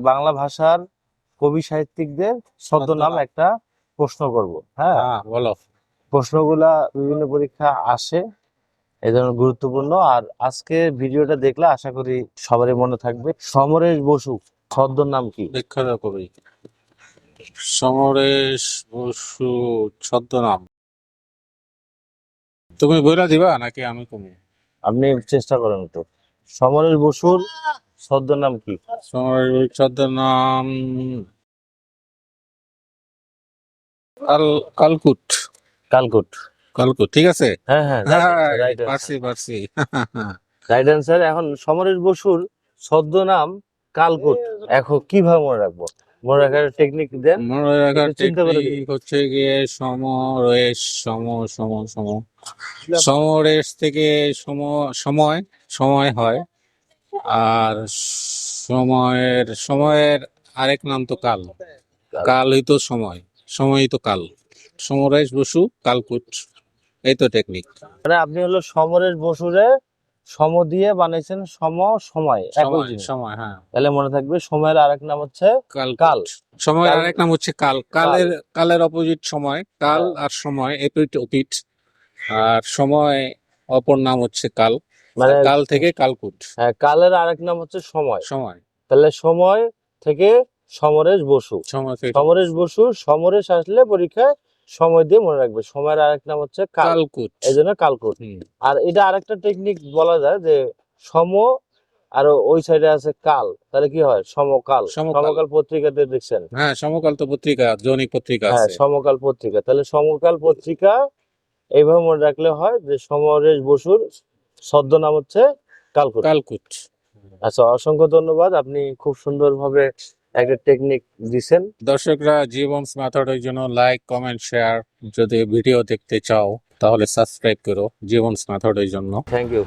বাংলা ভাষার কবি সাহিত্যিকদের ছদ্মনাম। একটা প্রশ্ন করব হ্যাঁ? হ্যাঁ বলো। প্রশ্নগুলা বিভিন্ন পরীক্ষা আসে এই জন্য গুরুত্বপূর্ণ। আর আজকের ভিডিওটা দেখলে আশা করি সবারই মনে থাকবে সমরেশ বসু ছদ্মনাম কি? বিখ্যাত কবি। সমরেশ বসু ছদ্মনাম। তুমি বইলা দিবা নাকি আমি কমি? আপনি চেষ্টা করেন তো সমরেশ বসুর ছদ্মনাম কি? ছদ্মনাম কাল কালকুট। কালকুট। কালকুট ঠিক আছে? হ্যাঁ হ্যাঁ হ্যাঁ রাইট পারছি পারছি। রাইট অ্যান্সার এখন সমরেশ বসুর ছদ্মনাম কালকুট। এখন কীভাবে মনে রাখব? মনে রাখার টেকনিক দেন। মনে রাখার টেকনিক হচ্ছে গিয়ে সমরেশ সম সম সম। সমরেশ থেকে সম সময় সময় হয়। আর সময়ের সময়ের আরেক নাম তো কাল। কাল। হইতো সময় সময় তো কাল। সমরেশ বসু কালকুট। এই তো টেকনিক মানে আপনি হলো সমরেশ বসুরে সম দিয়ে বানাইছেন সম সময় একই সময় হ্যাঁ। তাহলে মনে থাকবে সময়ের আরেক নাম হচ্ছে কাল। কাল। সময়ের আরেক নাম হচ্ছে কাল। কালের কালের অপোজিট সময় কাল। আর সময় এপিট ওপিট। আর সময় অপর নাম হচ্ছে কাল। মানে কাল থেকে কালকুট। হ্যাঁ, কালের আরেক নাম হচ্ছে সময়। সময়। তাহলে সময় থেকে সমরেশ বসু। সমরেশ বসু সমরেশ আসলে পরীক্ষায় সময় দিয়ে মনে রাখবে। সময়ের আরেক নাম হচ্ছে কালকুট। এই জন্য কালকুট আর এটা আরেকটা টেকনিক বলা যায় যে সম আর ওই সাইডে আছে কাল। তাহলে কি হয়? সমকাল। সমকাল। পত্রিকাতে দেখছেন। হ্যাঁ সমকাল তো পত্রিকা দৈনিক পত্রিকা হ্যাঁ সমকাল পত্রিকা। তাহলে সমকাল পত্রিকা এইভাবে মনে রাখলে হয় যে সমরেশ বসুর ছদ্মনাম হচ্ছে কালকুট। কালকুট। আচ্ছা অসংখ্য ধন্যবাদ আপনি খুব সুন্দরভাবে একটা টেকনিক দিছেন। দর্শকরা জীবন মেথডের জন্য লাইক কমেন্ট শেয়ার যদি ভিডিও দেখতে চাও তাহলে সাবস্ক্রাইব করো জীবন মেথডের জন্য। Thank you